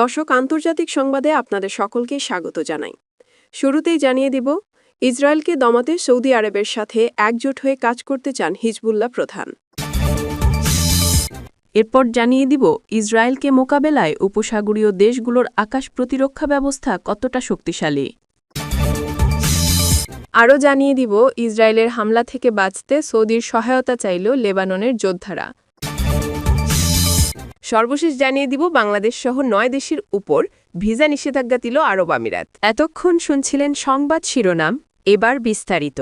দর্শক, আন্তর্জাতিক সংবাদে আপনাদের সকলকে স্বাগত জানাই। শুরুতেই জানিয়ে দিব, ইসরায়েলকে দমাতে সৌদি আরবের সাথে একজোট হয়ে কাজ করতে চান হিজবুল্লাহ প্রধান। এরপর জানিয়ে দিব, ইসরায়েলকে মোকাবেলায় উপসাগরীয় দেশগুলোর আকাশ প্রতিরক্ষা ব্যবস্থা কতটা শক্তিশালী। আরও জানিয়ে দিব, ইসরায়েলের হামলা থেকে বাঁচতে সৌদির সহায়তা চাইল লেবাননের যোদ্ধারা। সর্বশেষ জানিয়ে দিব, বাংলাদেশ সহ নয় দেশের উপর ভিসা নিষেধাজ্ঞা দিল আরব আমিরাত। এতক্ষণ শুনছিলেন সংবাদ শিরোনাম, এবার বিস্তারিত।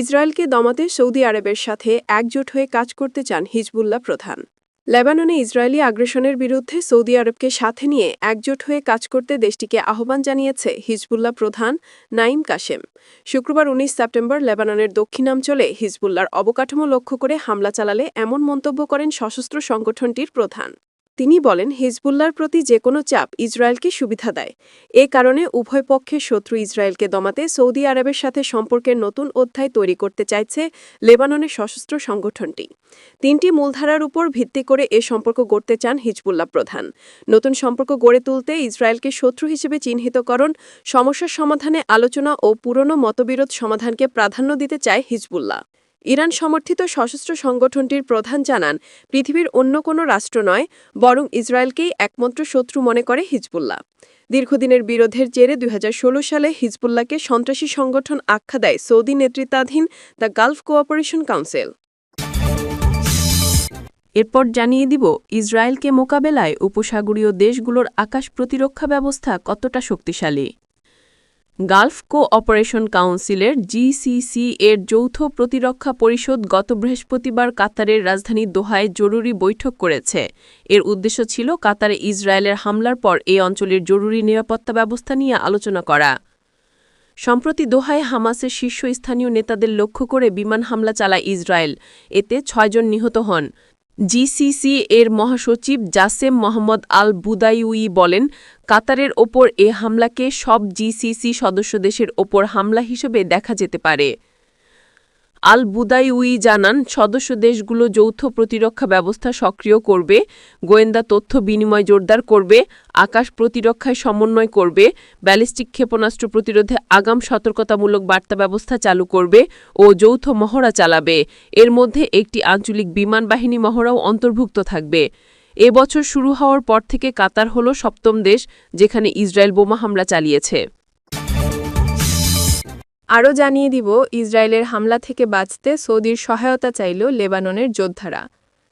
ইসরায়েলকে দমাতে সৌদি আরবের সাথে একজোট হয়ে কাজ করতে চান হিজবুল্লাহ প্রধান। লেবাননে ইসরায়েলি আগ্রাসনের বিরুদ্ধে সৌদি আরবকে সাথে নিয়ে একজোট হয়ে কাজ করতে দেশটিকে আহ্বান জানিয়েছে হিজবুল্লাহ প্রধান নাইম কাশেম। শুক্রবার উনিশ সেপ্টেম্বর লেবাননের দক্ষিণাঞ্চলে হিজবুল্লার অবকাঠামো লক্ষ্য করে হামলা চালালে এমন মন্তব্য করেন সশস্ত্র সংগঠনটির প্রধান। তিনি বলেন হিজবুল্লার প্রতি যে কোনো চাপ ইসরায়েলকে সুবিধা দেয়। এ কারণে উভয় পক্ষের শত্রু ইসরায়েলকে দমাতে সৌদি আরবের সাথে সম্পর্কের নতুন অধ্যায় তৈরি করতে চাইছে লেবাননের সশস্ত্র সংগঠনটি। তিনটি মূলধারার উপর ভিত্তি করে এ সম্পর্ক গড়তে চান হিজবুল্লাহ প্রধান। নতুন সম্পর্ক গড়ে তুলতে ইসরায়েলকে শত্রু হিসেবে চিহ্নিতকরণ, সমস্যার সমাধানে আলোচনা ও পুরনো মতবিরোধ সমাধানকে প্রাধান্য দিতে চায় হিজবুল্লাহ। ইরান সমর্থিত সশস্ত্র সংগঠনটির প্রধান জানান, পৃথিবীর অন্য কোনো রাষ্ট্র নয়, বরং ইসরায়েলকেই একমাত্র শত্রু মনে করে হিজবুল্লাহ। দীর্ঘদিনের বিরোধের জেরে দুই হাজার ষোলো সালে হিজবুল্লাহকে সন্ত্রাসী সংগঠন আখ্যা দেয় সৌদি নেতৃত্বাধীন দ্য গালফ কোঅপারেশন কাউন্সিল। এরপর জানিয়ে দিব, ইসরায়েলকে মোকাবেলায় উপসাগরীয় দেশগুলোর আকাশ প্রতিরক্ষা ব্যবস্থা কতটা শক্তিশালী। গালফ কো অপারেশন কাউন্সিলের জিসিসি এর যৌথ প্রতিরক্ষা পরিষদ গত বৃহস্পতিবার কাতারের রাজধানী দোহায় জরুরি বৈঠক করেছে। এর উদ্দেশ্য ছিল কাতারে ইসরায়েলের হামলার পর এই অঞ্চলের জরুরি নিরাপত্তা ব্যবস্থা নিয়ে আলোচনা করা। সম্প্রতি দোহায় হামাসের শীর্ষস্থানীয় নেতাদের লক্ষ্য করে বিমান হামলা চালায় ইসরায়েল। এতে ছয়জন নিহত হন। জিসিসি এর মহাসচিব জাসেম মোহাম্মদ আল বুদাইউই বলেন, কাতারের ওপর এ হামলাকে সব জিসিসি সদস্য দেশের ওপর হামলা হিসেবে দেখা যেতে পারে। আল বুদাইউই জানান, সদস্য দেশগুলো যৌথ প্রতিরক্ষা ব্যবস্থা সক্রিয় করবে, গোয়েন্দা তথ্য বিনিময় জোরদার করবে, আকাশ প্রতিরক্ষায় সমন্বয় করবে, ব্যালিস্টিক ক্ষেপণাস্ত্র প্রতিরোধে আগাম সতর্কতামূলক বার্তা ব্যবস্থা চালু করবে ও যৌথ মহড়া চালাবে। এর মধ্যে একটি আঞ্চলিক বিমান বাহিনী মহড়াও অন্তর্ভুক্ত থাকবে। এ বছর শুরু হওয়ার পর থেকে কাতার হল সপ্তম দেশ, যেখানে ইসরায়েল বোমা হামলা চালিয়েছে। আরও জানিয়ে দিব, ইসরায়েলের হামলা থেকে বাঁচতে সৌদির সহায়তা চাইল লেবাননের যোদ্ধারা।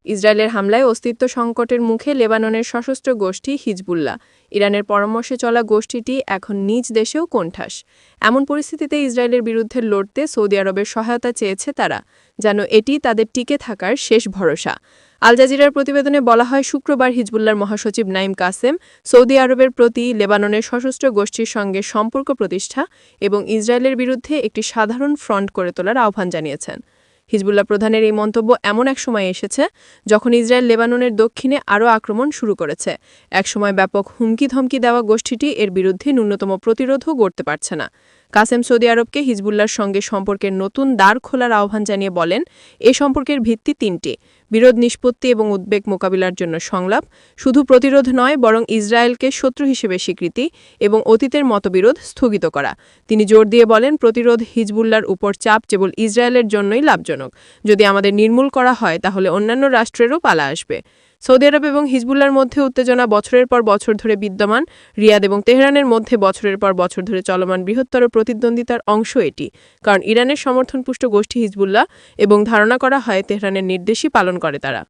ইসরায়েলের হামলায় অস্তিত্ব সংকটের মুখে লেবাননের সশস্ত্র গোষ্ঠী হিজবুল্লাহ। ইরানের পরামর্শে চলা গোষ্ঠীটি এখন নিজ দেশেও কোণঠাস। এমন পরিস্থিতিতে ইসরায়েলের বিরুদ্ধে লড়তে সৌদি আরবের সহায়তা চেয়েছে তারা। যেন এটি তাদের টিকে থাকার শেষ ভরসা। আল জাজিরার প্রতিবেদনে বলা হয়, শুক্রবার হিজবুল্লার মহাসচিব নাইম কাসেম সৌদি আরবের প্রতি লেবাননের সশস্ত্র গোষ্ঠীর সঙ্গে সম্পর্ক প্রতিষ্ঠা এবং ইসরায়েলের বিরুদ্ধে একটি সাধারণ ফ্রন্ট করে তোলার আহ্বান জানিয়েছেন। হিজবুল্লাহ প্রধানের এই মন্তব্য এমন এক সময় এসেছে যখন ইসরায়েল লেবাননের দক্ষিণে আরও আক্রমণ শুরু করেছে। একসময় ব্যাপক হুমকি ধমকি দেওয়া গোষ্ঠীটি এর বিরুদ্ধে ন্যূনতম প্রতিরোধও গড়তে পারছে না। কাসেম সৌদি আরবকে হিজবুল্লার সঙ্গে সম্পর্কের নতুন দ্বার খোলার আহ্বান জানিয়ে বলেন, এ সম্পর্কের ভিত্তি তিনটি, বিরোধ নিষ্পত্তি এবং উদ্বেগ মোকাবিলার জন্য সংলাপ। শুধু প্রতিরোধ নয়, বরং ইসরায়েলকে শত্রু হিসেবে স্বীকৃতি এবং অতীতের মতবিরোধ স্থগিত করা। তিনি জোর দিয়ে বলেন, প্রতিরোধ হিজবুল্লার উপর চাপ কেবল ইসরায়েলের জন্যই লাভজনক। যদি আমাদের নির্মূল করা হয়, তাহলে অন্যান্য রাষ্ট্রেরও পালা আসবে। সৌদি আরব এবং হিজবুল্লার মধ্যে উত্তেজনা বছরের পর বছর ধরে বিদ্যমান। রিয়াদ এবং তেহরানের মধ্যে বছরের পর বছর ধরে চলমান বৃহত্তর প্রতিদ্বন্দ্বিতার অংশ এটি, কারণ ইরানের সমর্থনপুষ্ট গোষ্ঠী হিজবুল্লাহ এবং ধারণা করা হয় তেহরানের নির্দেশই পালন করে তারা।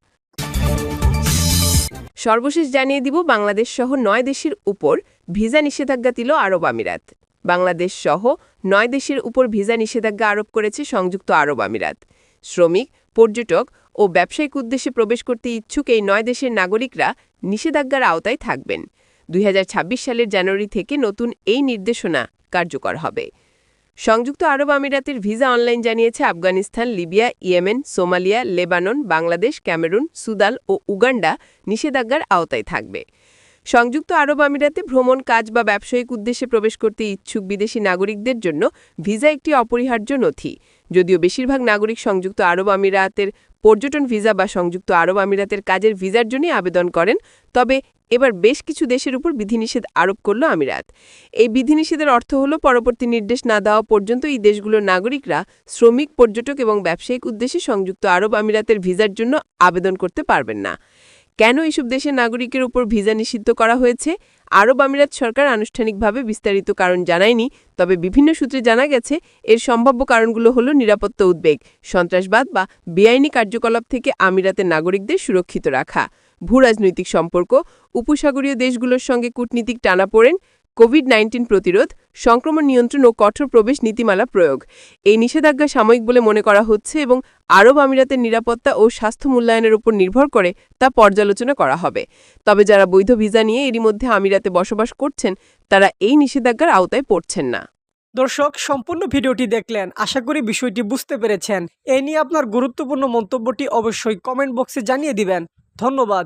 সর্বশেষ জানিয়ে দিব, বাংলাদেশ সহ নয় দেশের উপর ভিসা নিষেধাজ্ঞা দিল আরব আমিরাত। বাংলাদেশ সহ নয় দেশের উপর ভিসা নিষেধাজ্ঞা আরোপ করেছে সংযুক্ত আরব আমিরাত। শ্রমিক, পর্যটক ও ব্যবসায়িক উদ্দেশ্যে প্রবেশ করতে ইচ্ছুক এই নয় দেশের নাগরিকরা নিষেধাজ্ঞার আওতায় থাকবেন। দুই হাজার ছাব্বিশ সালের জানুয়ারি থেকে নতুন এই নির্দেশনা কার্যকর হবে। সংযুক্ত আরব আমিরাতের ভিসা অনলাইন জানিয়েছে Afghanistan, Libya, Yemen, Somalia, Lebanon, Bangladesh, Cameroon Sudan ও উগান্ডা নিষেধাজ্ঞার আওতায় থাকবে। সংযুক্ত আরব আমিরাতে ভ্রমণ, কাজ বা ব্যবসায়িক উদ্দেশ্যে প্রবেশ করতে ইচ্ছুক বিদেশি নাগরিকদের জন্য ভিসা একটি অপরিহার্য নথি। যদিও বেশিরভাগ নাগরিক সংযুক্ত আরব আমিরাতের পর্যটন ভিসা বা সংযুক্ত আরব আমিরাতের কাজের ভিসার জন্যই আবেদন করেন, তবে এবার বেশ কিছু দেশের উপর বিধিনিষেধ আরোপ করল আমিরাত। এই বিধিনিষেধের অর্থ হল পরবর্তী নির্দেশ না দেওয়া পর্যন্ত এই দেশগুলোর নাগরিকরা শ্রমিক, পর্যটক এবং ব্যবসায়িক উদ্দেশ্যে সংযুক্ত আরব আমিরাতের ভিসার জন্য আবেদন করতে পারবেন না। কেন এসব দেশের নাগরিকের উপর ভিসা নিষিদ্ধ করা হয়েছে? আরব আমিরাত সরকার আনুষ্ঠানিকভাবে বিস্তারিত কারণ জানায়নি, তবে বিভিন্ন সূত্রে জানা গেছে, এর সম্ভাব্য কারণগুলো হল নিরাপত্তা উদ্বেগ, সন্ত্রাসবাদ বা বেআইনি কার্যকলাপ থেকে আমিরাতের নাগরিকদের সুরক্ষিত রাখা, ভূরাজনৈতিক সম্পর্ক, উপসাগরীয় দেশগুলোর সঙ্গে কূটনীতিক টানাপোড়েন কোভিড নাইন্টিন প্রতিরোধ, সংক্রমণ নিয়ন্ত্রণ ও কঠোর প্রবেশ নীতিমালা প্রয়োগ। এই নিষেধাজ্ঞা সাময়িক বলে মনে করা হচ্ছে এবং আরব আমিরাতের নিরাপত্তা ও স্বাস্থ্য মূল্যায়নের উপর নির্ভর করে তা পর্যালোচনা করা হবে। তবে যারা বৈধ ভিসা নিয়ে এরই মধ্যে আমিরাতে বসবাস করছেন, তারা এই নিষেধাজ্ঞার আওতায় পড়ছেন না। দর্শক, সম্পূর্ণ ভিডিওটি দেখলেন। আশা করি বিষয়টি বুঝতে পেরেছেন। এ নিয়ে আপনার গুরুত্বপূর্ণ মন্তব্যটি অবশ্যই কমেন্ট বক্সে জানিয়ে দিবেন। ধন্যবাদ।